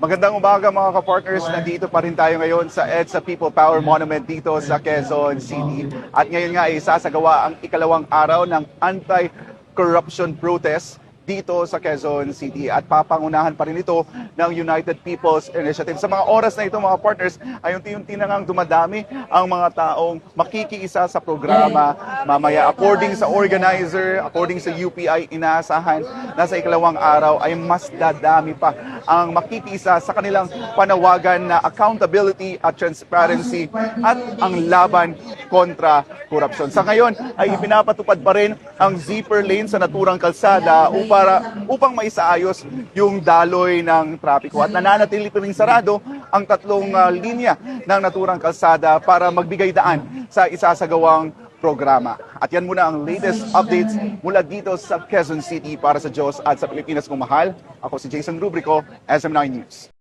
Magandang umaga mga ka-partners. Nandito pa rin tayo ngayon sa EDSA People Power Monument dito sa Quezon City. At ngayon nga ay sasagawa ang ikalawang araw ng anti-corruption protest dito sa Quezon City at papangunahan pa rin ito ng United People's Initiative. Sa mga oras na ito mga partners ay unti-unti na ngang dumadami ang mga taong makikiisa sa programa mamaya according sa organizer, according sa UPI inaasahan na sa ikalawang araw ay mas dadami pa ang makikiisa sa kanilang panawagan na accountability at transparency at ang laban kontra korupsyon. Sa ngayon ay ipinapatupad pa rin ang zipper lane sa naturang kalsada upang para upang maisaayos yung daloy ng trapiko at nananatili pa rin sarado ang tatlong uh, linya ng naturang kalsada para magbigay daan sa isasagawang programa. At yan muna ang latest updates mula dito sa Quezon City para sa Diyos at sa Pilipinas kong mahal. Ako si Jason Rubrico, SM9 News.